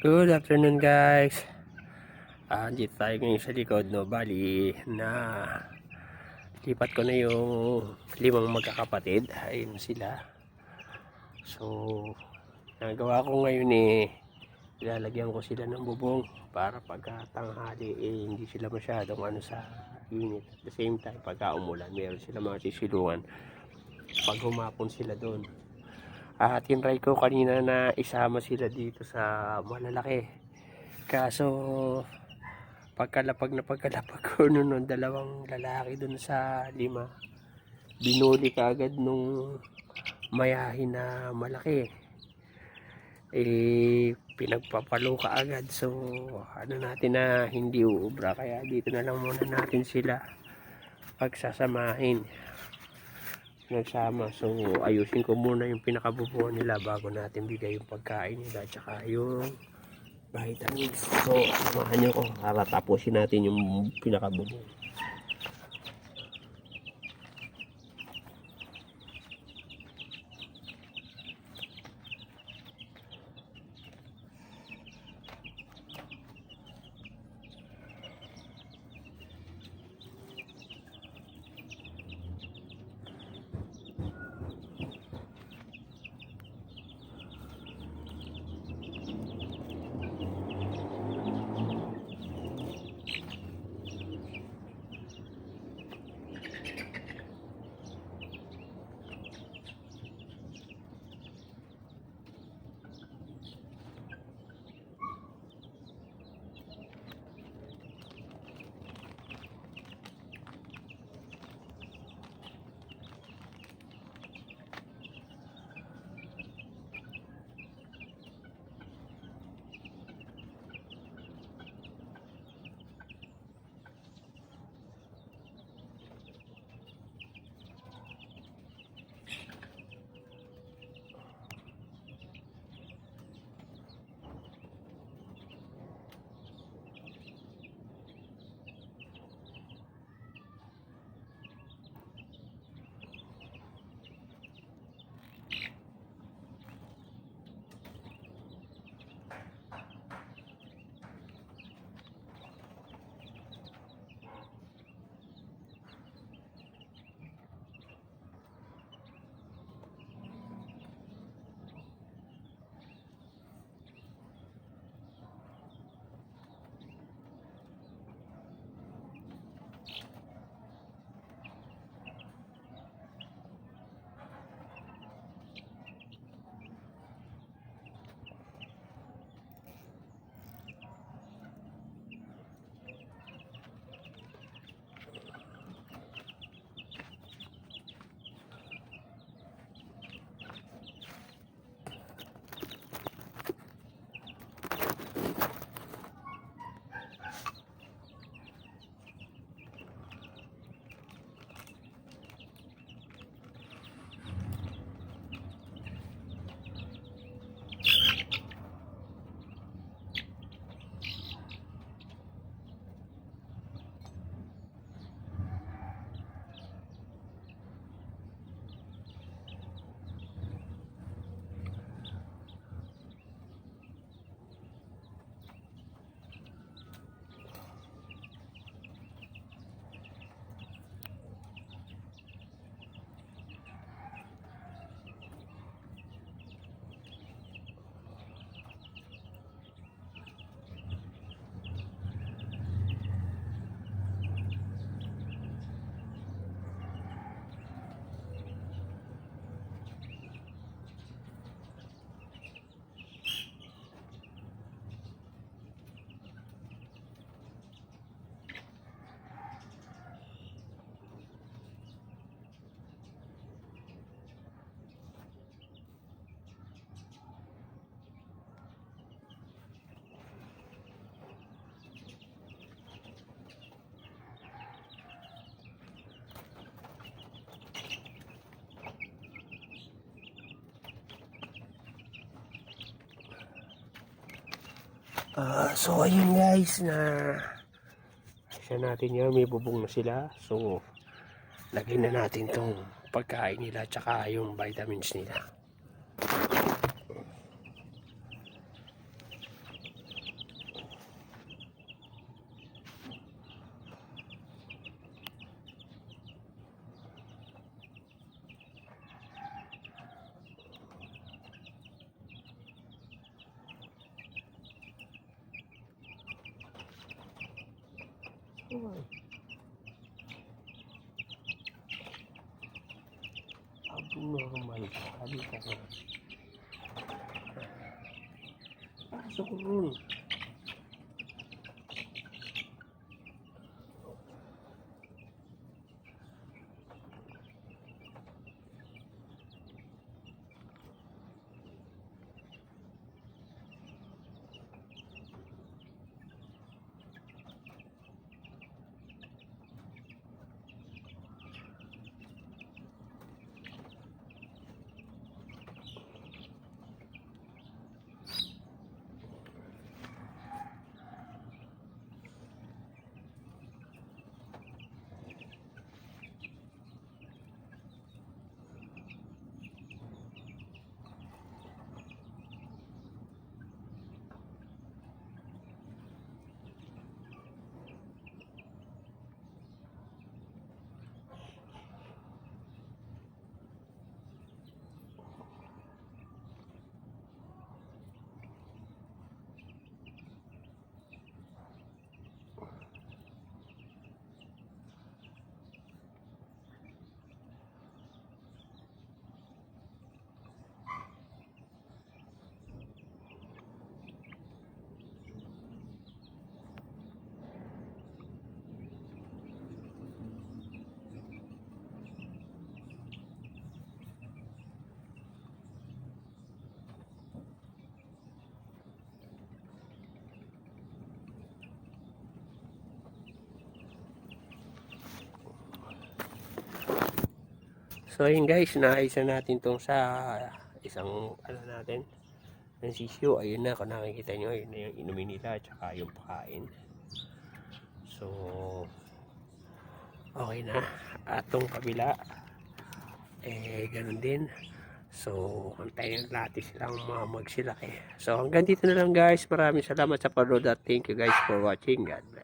Good afternoon guys. Ah, dito tayo ngayon sa likod no. Bali na lipat ko na yung limang magkakapatid. Ayun sila. So, nagawa ko ngayon eh ilalagyan ko sila ng bubong para pagka tanghali eh hindi sila masyadong ano sa unit. At the same time, pagka umulan, meron sila mga sisilungan. Pag humapon sila doon, Ah, tinry ko kanina na isama sila dito sa malalaki. Kaso, pagkalapag na pagkalapag ko nun, nung dalawang lalaki dun sa lima, binuli ka agad nung mayahin na malaki. Eh, pinagpapalo ka agad. So, ano natin na hindi uubra. Kaya dito na lang muna natin sila pagsasamahin nagsama. So, ayusin ko muna yung pinakabubuan nila bago natin bigay yung pagkain nila tsaka yung vitamins. So, samahan nyo ko para tapusin natin yung pinakabubuan. Ah, so ayun guys na siya natin yan. May bubong na sila. So lagyan na natin tong pagkain nila tsaka yung vitamins nila Abdullah kembali. Ke Masuk dulu. So ayun guys, naayos na natin tong sa isang ano natin ng sisyo. Ayun na, kung nakikita nyo, ayun na yung inumin nila at saka yung pakain. So, okay na. At tong kabila, eh, ganun din. So, antayin natin silang mamag sila eh. So, hanggang dito na lang guys. Maraming salamat sa panood at thank you guys for watching. God bless.